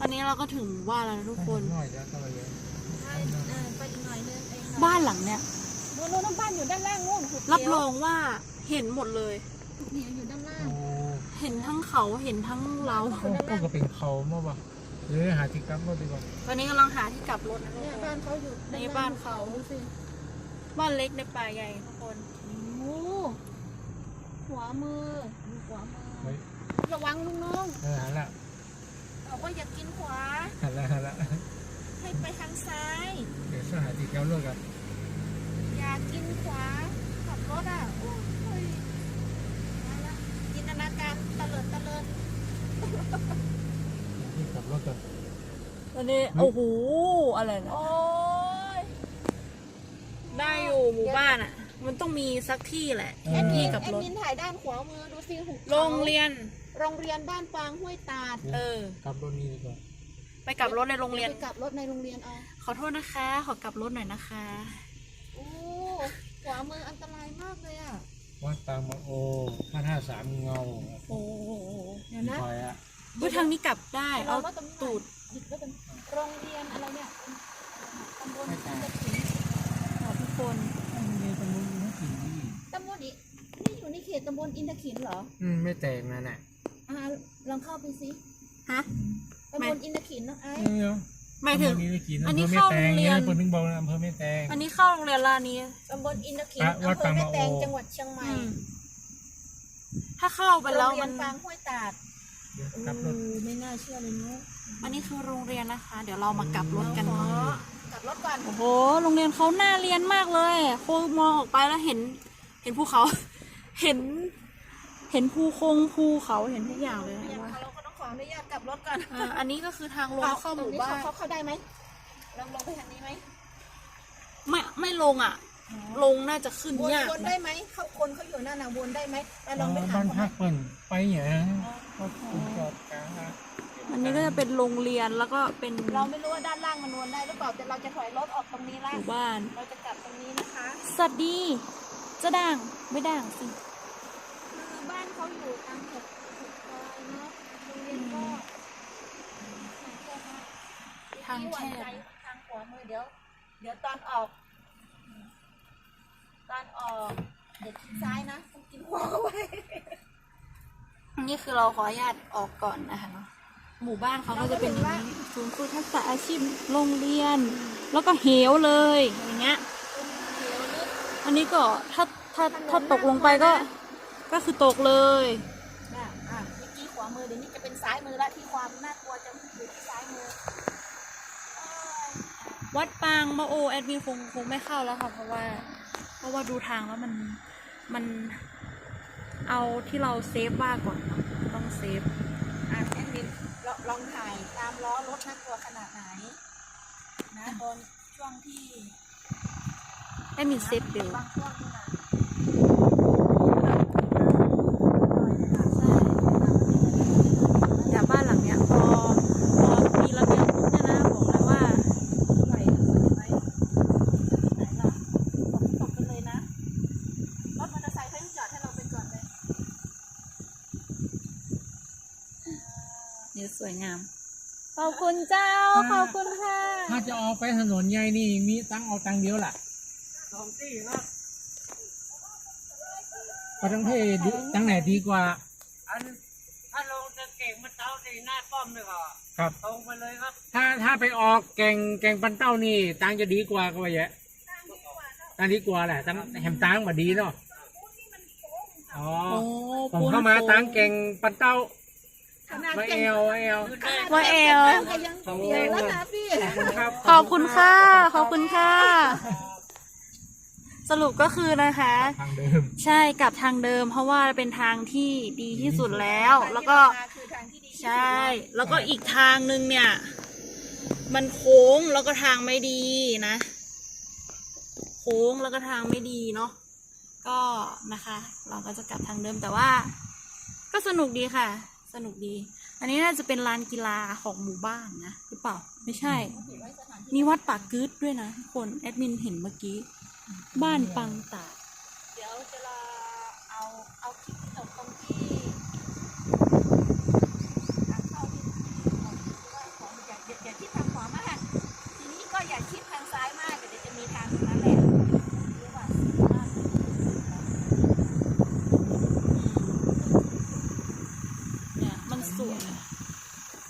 ตอนนี้เราก็ถึงบ้านแล้วนะทุกคน หน่อยจะก็เลยใช่เออไปอีกหน่อยนึงเองบ้านหลังเนี้ยนู่นนู่นบ้านอยู่ด้านล่างนู่นหุบรับเขียวรองว่าเห็นหมดเลยหุบเหนียวอยู่ด้านล่าง โอ้เห็นทั้งเขาเห็นทั้งเราก็ก็ก็เป็นเขาเมื่อวะหรือหาที่กลับรถดีกว่าตอนนี้กำลังหาที่กลับรถนะทุกเนี่ยคน บ้านเขาอยู่นี่บ้านเขา ดูสิบ้านเล็กในป่าใหญ่ทุกคน โอ้ขวามือดูขวามืเฮ้อยระวังลุงน้อง เออหันละบอก ว่าอย่ากินขวา หันละหันละให้ไปทางซ้าย เดี๋ยวจะหาที่กลับรถกันอย่ากินขวา ขับรถอะ โอ้ยมาละจินตนาการตะเลิดตะเลิดที่กลับรถกันตอนนี้โอ้โหอะไรนะ โอ้ยได้อยู่หมู่บ้านอะ มันต้องมีสักที่แหละที่ที่กลับแอดรถ มินถ่ายด้านขวามือดูสิหุบขาโรงเรียน โรงเรียนบ้านปางห้วยตาดเออกลับรถนี้ดีกว่าไปกลับรถในโรงเรียนไปกลับรถในโรงเรียนเอาขอโทษนะคะ ขอกลับรถหน่อยนะคะ โอ้ขวามืออันตรายมากเลยอะวัดตางมาโอห้าห้าสามเงาโอ้โหเดี๋ยวนะ คอยอะเฮ้ยทางนี้กลับได้ เอาว่าตรงนี้ตูดหยิบไว้ตรงโรงเรียนอะไรเนี่ยตำบลอินทขิน ค่ะทุกคน มีตรงนู้นมีกี่นี่ ตำบลอีนี่อยู่ในเขตตำบลอินทขินเหรอ อืม ไม่แตกนั่นน่ะอ่าลองเข้าไปสิฮะ ตำบลอินทขินนะไอ้เดี๋ยวหมายถึงอำเภอไม่กี่อันนี้อำภเข้าไม่แตโรงเรียนเพิ่นถึงบอกนะอำเภอไม่แตง อันนี้เข้าโรงเรียนลานนี้ ตำบลอินทขินอะวัอำดเภอปางแม่มะแตงโอจังหวัดเชียงใหม่อืมถ้าเข้าไปแล้วมันโรงเรียปางห้วยตาดเดี๋ยวโอ้กลับรถไม่น่าเชื่อเลยเนาะอันนี้คือโรงเรียนนะคะ เดี๋ยวเรามากลับรถกันขอเนาะกลับรถก่อนโอ้โห โรงเรียนเขาน่าเรียนมากเลยครูมองออกไปแล้วเห็น เห็นภูเขา เห็น เห็นภูคงภูเขาเห็นทุกอย่างเลยอย่างว่าเราก็ต้องขออนุญาตกลับรถก่อนอ่าอันนี้ก็คือทางลงเข้าหมู่บ้านเขาเข้าได้ไหมลองลงไปทางนี้ไหมไม่ไม่ลงอะ ลงน่าจะขึ้นวนยากวนได้นะไหมเขาคนเขาอยู่หน้าหนาวนได้ไหมแต่ลอ๋องไปอถาบ้ามนเขาไหมพักเพิ่นไปอย่างก็คุณจอดกลางอันนี้ก็จะเป็นโรงเรียนแล้วก็เป็นเราไม่รู้ว่าด้านล่างมันวนได้หรือเปล่าแต่เราจะถอยรถออกตรงนี้หละมู่บ้านเราจะกลับตรงนี้นะคะ สวัสดี จะด่างไม่ด่างสิคือบ้านเขาอยู่ทางหกหกซอยเนาะโรงเรียนก็ทางแคบมากทางแคบที่หวั่นใจทางขวามือเดี๋ยว เดี๋ยวตอนออก ตอนออกเดี๋ยวทิ้งซ้ายนะต้องกินขวาเอาไว้นี่คือเราขออนุญาตออกก่อนนะคะเนาะหมู่บ้านเขาก็จะเป็นอย่างนี้ศูนย์ฝึกทักษะอาชีพโรงเรียน แล้วก็เหวเลยอย่างเงี้ย อันนี้ก็ถ้าถ้าถ้าตกลงไปก็ ก็คือตกเลยน่ะอะเมื่อกี้ขวามือเดี๋ยวนี้จะเป็นซ้ายมือละที่ความน่ากลัวจะอยู่ที่ซ้ายมือเอ้ยวัดปางมะโอแอดมินคงคงไม่เข้าแล้วค่ะ เพราะว่า เพราะว่าดูทางแล้วมันมันเอาที่เราเซฟบ้านก่อนเนอะต้องเซฟ อะแอดมินลองลองถ่ายตามล้อรถน่ากลัวขนาดไหนนะตอนช่วงที่ แอดมินเซฟเบลบางช่วงที่มาใช่แต่บ้านหลังเนี้ยพอพอมีระเบียงปุ๊บเนี่ยนะบอกเลยว่าไหลเห็นไหมไหนล่ะตกกันเลยนะรถมอเตอร์ไซค์เขายังจอดให้เราไปก่อนเลยเนี่ยสวยงาม ขอบคุณเจ้า ขอบคุณค่ะ ถ้าจะออกไปถนนใหญ่นี่ มีตั้งเอาตังค์เดียวล่ะส องที่นะไปทั้งเพดีตั้งไหนดีกว่า อันถ้าลงจะเก่งมันเต้าในหน้าป้อมเลยก็ครับ ตรงไปเลยครับ ถ้าถ้าไปออกแกงแกงปันเต้านี่ตังจะดีกว่าก็ว่าแยะตังดีกว่าแหละตังแหมตังมาดีเนาะอ๋อผมเข้ามาตังค์แกงปันเต้าขนาดมาเอเก่งลเอลว่าเอลก็ยังเดียวแล้วนะพี่ขอบคุณครับขอบคุณค่ะ ขอบคุณค่ะ สรุปก็คือนะคะ ทางเดิมใช่กลับทางเดิม เพราะว่าเป็นทางที่ดีที่สุดแล้ว แล้วก็คือทางที่ดีที่สุดใช่ แล้วก็อีกทางนึงเนี่ย มันโค้งแล้วก็ทางไม่ดีนะ โค้งแล้วก็ทางไม่ดีเนาะก็นะคะ เราก็จะกลับทางเดิมแต่ว่า ก็สนุกดีค่ะ สนุกดี อันนี้น่าจะเป็นลานกีฬาของหมู่บ้านนะหรือเปล่าไม่ใช่ถือไว้สถานที่มีวัดปากกึดด้วยนะทุกคนแอดมินเห็นเมื่อกี้ บ้านปังตาด เดี๋ยวจะลาเอาเอาคลิปที่จบตรงที่ทางเข้าที่ที่ของที่ไหว้ขอ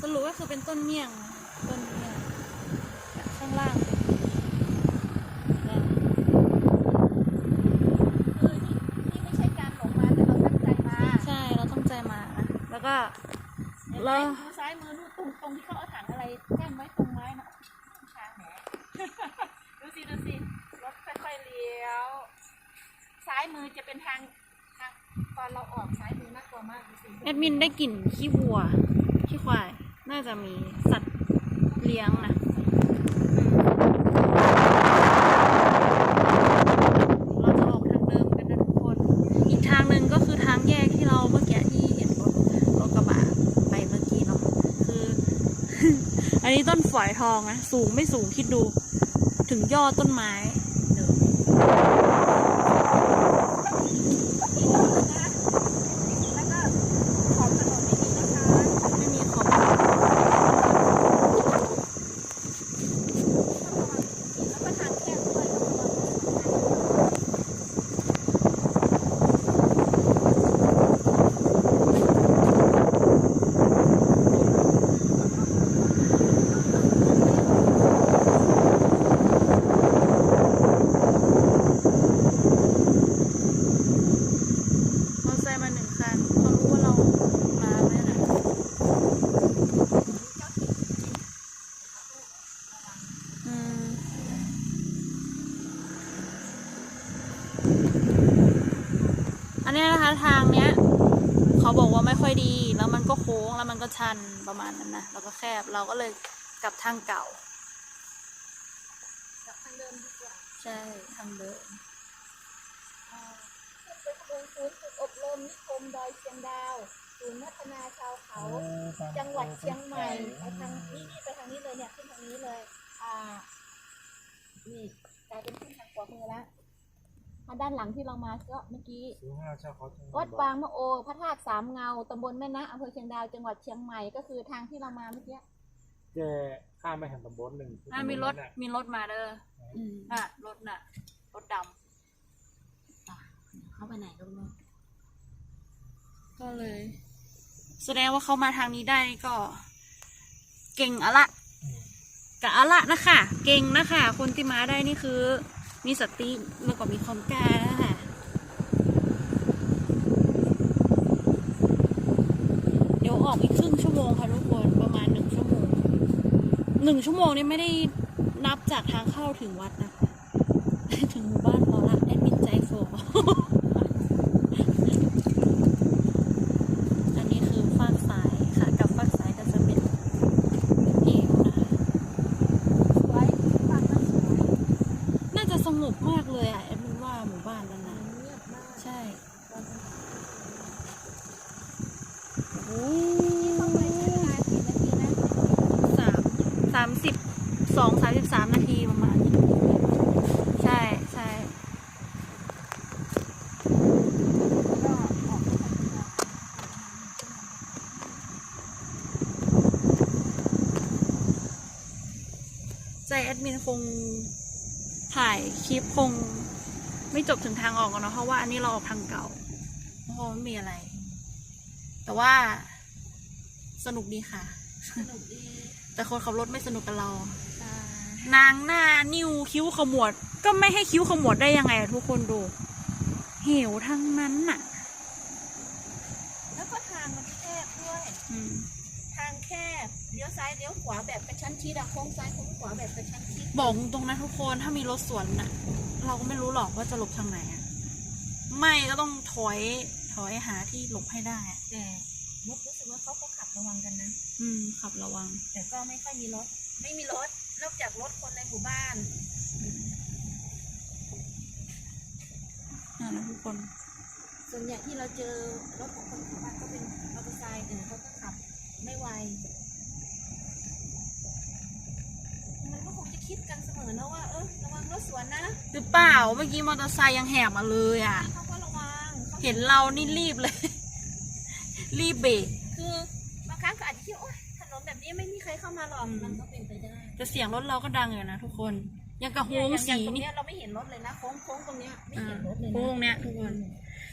สรุปก็คือเป็นต้นเมี่ยงนะต้นเมี่ยงข้างล่างเป็น คือนี่นี่ไม่ใช่การหลงมาแต่เราตั้งใจมา ใช่เราต้องใจมานะแล้ว ก็เห็นไหมแล้วดูซ้ายมือนู่นตรงตรงที่เขาเอาถังอะไรแก้มไว้ตรงไม้นะช้างแหนดูสิดูสิรถค่อยๆเลี้ยว ซ้ายมือจะเป็นทางทางตอนเราออกซ้ายมือน่ากลัวมากดูสิแอดมินได้กลิ่นขี้วัวขี้ควาย น่าจะมีสัตว์เลี้ยงนะเราจะออกทางเดิมกันนะทุกคน อีกทางหนึ่งก็คือทางแยกที่เราเมื่อกี้ที่เห็นรถรถกระบะไปเมื่อกี้เนาะคือ อั นนี้ต้นฝอยทองนะ สูงไม่สูงคิดดู ถึงยอดต้นไม้เดี๋ยว แล้วก็ขอบถนนไม่มีนะคะ ไม่มีขอบ แล้วก็ทางแคบด้วย มอเตอร์ไซค์มาหนึ่งคันเขารู้ว่าเรามาไหมนะอืมอันเนี้ยนะคะ ทางเนี้ยเขาบอกว่าไม่ค่อยดี แล้วมันก็โค้งแล้วมันก็ชันประมาณนั้นนะแล้วก็แคบเราก็เลยกลับทางเก่ากับทางเดิมดีกว่าใช่ทางเดิมเป็นขบวนศูนย์ฝึกอบรมนิคมดอยเชียงดาวศูนย์พัฒนาชาวเขา จังหวัดเชียงใหม่ไปทางนี้นี่ไปทางนี้เลยเนี่ยขึ้นทางนี้เลย อ่านี่กลายเป็นขึ้นทางขวามือแล้ว มาด้านหลังที่เรามาก็เมื่อกี้วัดบางมะโอ พระธาตุสามเงาตำบลแม่นะอำเภอเชียงดาวจังหวัดเชียงใหม่ก็คือทางที่เรามาเมื่อกี้เจข้ามไปแห่งตำบลหนึ่งอะมีรถมีรถมาเด้ออืมน่ะรถน่ะ รถดเข้าไปไหนก็ไม่รู้ำก็เลย แสดงว่าเขามาทางนี้ได้ก็ เก่งอะละกะอะละนะคะ เก่งนะคะ คนที่มาได้นี่คือ มีสติแล้วก็มีความกล้านะคะเดี๋ยวออกอีกครึ่งชั่วโมงค่ะทุกคนประมาณหนึ่งชั่วโมงหนึ่งชั่วโมงนี่ไม่ได้นับจากทางเข้าถึงวัดนะคะถึงหมู่บ้านพอละแอดมินใจโฟ อันนี้คือฟากซ้ายค่ะ กับฟากซ้ายก็จะเป็นเอวนะคะ สวยฟังมันสวย น่าจะสงบมากเลยอะแอดมินว่าหมู่บ้านนั้นนะ เงียบมาก ใช่โอ้ เข้าไปใช้เวลากี่นาทีนะ สามสามสิบสองสามสิบสามนาทีประมาณนี้ใช่ใช่ก็ออกไปทางนี้ใจแอดมินคงถ่ายคลิปคงไม่จบถึงทางออกกันเนาะเพราะว่าอันนี้เราออกทางเก่าเพราะว่าไม่มีอะไร แต่ว่าสนุกดีค่ะ สนุกดี แต่คนขับรถไม่สนุกกับเราใช่ นางหน้านิ้วคิ้วขมวด ก็ไม่ให้คิ้วขมวดได้ยังไงอะทุกคนดูเหวทั้งนั้นน่ะ แล้วก็ทางมันแคบด้วย อืม ทางแคบเลี้ยวซ้ายเลี้ยวขวาแบบกระชั้นชิดอะโค้งซ้ายโค้งขวาแบบกระชั้นชิดบอกตรงๆนะทุกคนถ้ามีรถสวนน่ะ เราก็ไม่รู้หรอกว่าจะหลบทางไหนอะไม่ก็ต้องถอยถอยหาที่หลบให้ได้อะแต่มุกรู้สึกว่าเขาก็ขับระวังกันนะ อืม ขับระวัง แต่ก็ไม่ค่อยมีรถ ไม่มีรถ นอกจากรถคนในหมู่บ้านนั่นนะทุกคน ส่วนใหญ่ที่เราเจอรถของคนในหมู่บ้านก็เป็นมอเตอร์ไซค์เออเขาก็ขับไม่ไวมันก็คงจะคิดกันเสมอนะว่าเออระวังรถสวนนะหรือเปล่าเมื่อกี้มอเตอร์ไซค์ยังแหกมาเลยอะ เขาก็ระวังเขาเห็นเรานี่รีบเลย รีบเบรกคือบางครั้งก็อาจจะคิดว่าโอ๊ยถนนแบบนี้ไม่มีใครเข้ามาหรอกอืมมันก็เป็นไปได้ แต่เสียงรถเราก็ดังอยู่นะทุกคนยังกระโฮเนี่ยงอย่างอสีย่างตรงนี่เนี้ยเราไม่เห็นรถเลยนะโค้งโค้งตรงเนี้ยไม่อ่าเห็นรถเลยนะโค้งเนี้ยทุกคน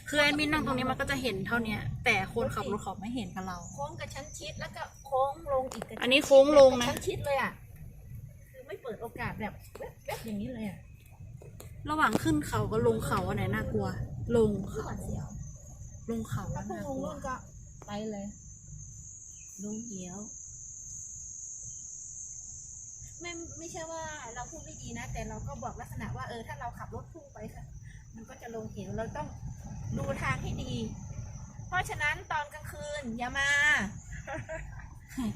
คือแอดมินนั่งตรงนี้มันก็จะเห็นเท่าเนี้ยแต่คนขับรถเขาไม่เห็นกับเรา โค้งกระชั้นชิดแล้วก็โค้งลงอีกกระชั้อันนี้โค้งลงนะกรชั้นชิดเลยอะคือไม่เปิดโอกาสแบบแวบๆอย่างนี้เลยอะระหว่างขึ้นเขากับลงเขาอันไหนน่ากลัว ลงคือเขาหวาดเสียวลงเขาถ้าอันพุ่งน่าลงกลัว นู่นก็ไปเลยลงเหียว ไม่ไม่ใช่ว่าเราพูดไม่ดีนะ แต่เราก็บอกลักษณะว่าเออถ้าเราขับรถพุ่งไปค่ะ มันก็จะลงเหวเราต้องดูทางให้ดี เพราะฉะนั้นตอนกลางคืนอย่ามา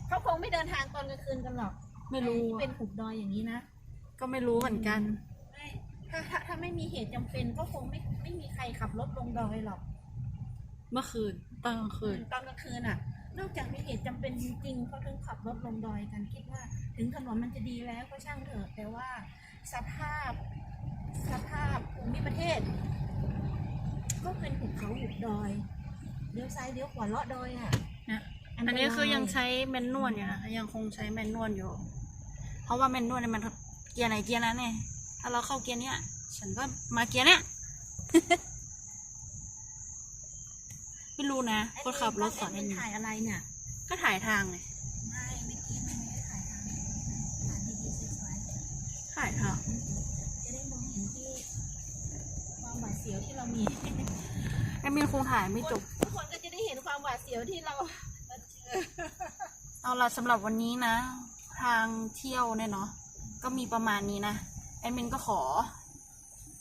เขาคงไม่เดินทางตอนกลางคืนกันหรอกไม่รู้ที่เป็นหุบดอยอย่างนี้นะก็ไม่รู้เหมือนกันไม่ถ้าถ้าถ้าไม่มีเหตุจำเป็นก็คงไม่ไม่มีใครขับรถลงดอยหรอก เมื่อคืนตอนกลางคืนตอนกลางคืนอะ นอกจากมีเหตุจำเป็นจริงๆเขาถึงขับรถลงดอยกันคิดว่า ถึงถนนมันจะดีแล้วก็ช่างเถอะแต่ว่าสภาพสภาพภูมิประเทศ ก็เป็นหุบเขาหุบดอยเลี้ยวซ้ายเลี้ยวขวาเลาะดอยอะนะอันนี้คือยังใช้แมนนวลอยู่นะยังคงใช้แมนนวลอยู่ เพราะว่าแมนนวลเนี่ยมันเกียร์ไหนเกียร์นั้นเนี่ยถ้าเราเข้าเกียร์เนี้ยฉันก็มาเกียร์เนี้ย ไม่รู้นะคนขับรถสอนไอ้ให้นี่มีถ่ายอะไรเนี่ย ก็ถ่ายทางไงไม่เมื่อกี้มันไม่ได้ถ่ายทางถ่ายดีๆสวยๆถ่ายทางจะได้มองเห็นที่ความหวาดเสียวที่เรามีแอดมินคงถ่ายไม่จบทุกคนก็จะได้เห็นความหวาดเสียวที่เราเจอเอาละสำหรับวันนี้นะ ทางเที่ยวเนี่ยเนาะก็มีประมาณนี้นะแอดมินก็ขอ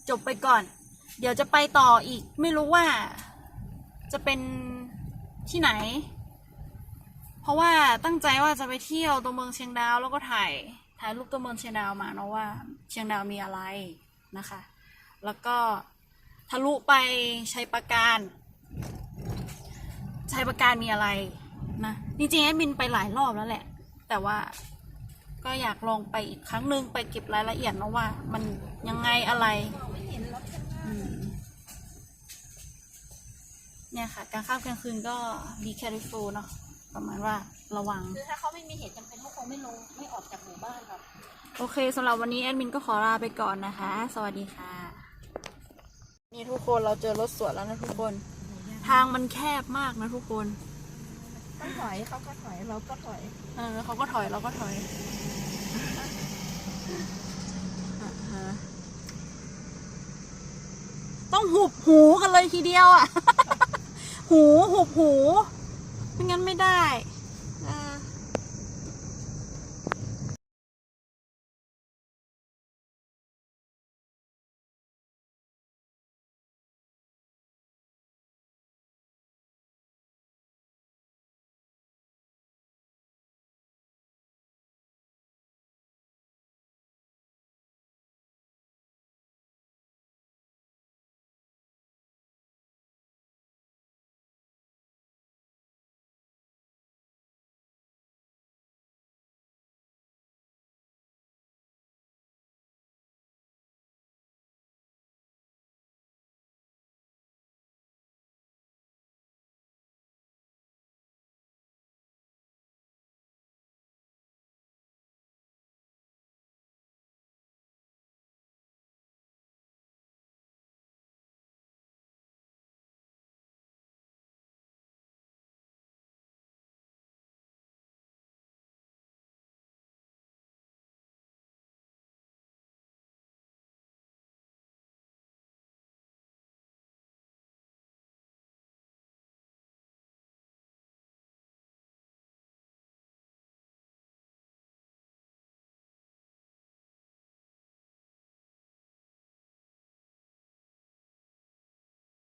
จบไปก่อน เดี๋ยวจะไปต่ออีก ไม่รู้ว่า จะเป็นที่ไหน เพราะว่าตั้งใจว่าจะไปเที่ยวตัวเมืองเชียงดาว แล้วก็ถ่ายถ่ายรูปตัวเมืองเชียงดาวมาเนาะว่า เชียงดาวมีอะไรนะคะ แล้วก็ทะลุไปชัยปราการชัยปราการมีอะไรนะจริงๆแอดมินไปหลายรอบแล้วแหละ แต่ว่าก็อยากลองไปอีกครั้งหนึ่งไปเก็บรายละเอียดนะว่า มันยังไงอะไร มองไม่เห็นรถข้างหน้า อืม เนี่ยค่ะการข้ามกลางคืนก็ be careful เนาะประมาณว่าระวัง คือถ้าเขาไม่มีเหตุจำเป็นเขาคงไม่ลงไม่ออกจากหมู่บ้านหรอก โอเคสำหรับวันนี้แอดมินก็ขอลาไปก่อนนะคะ สวัสดีค่ะ นี่ทุกคนเราเจอรถสวนแล้วนะทุกคน ทางมันแคบมากนะทุกคนก็ถอยเขาก็ถอยเราก็ถอย เออเขาก็ถอยเราก็ถอยอะฮะต้องหุบหูกันเลยทีเดียวอะ หูหุบหู ไม่งั้นไม่ได้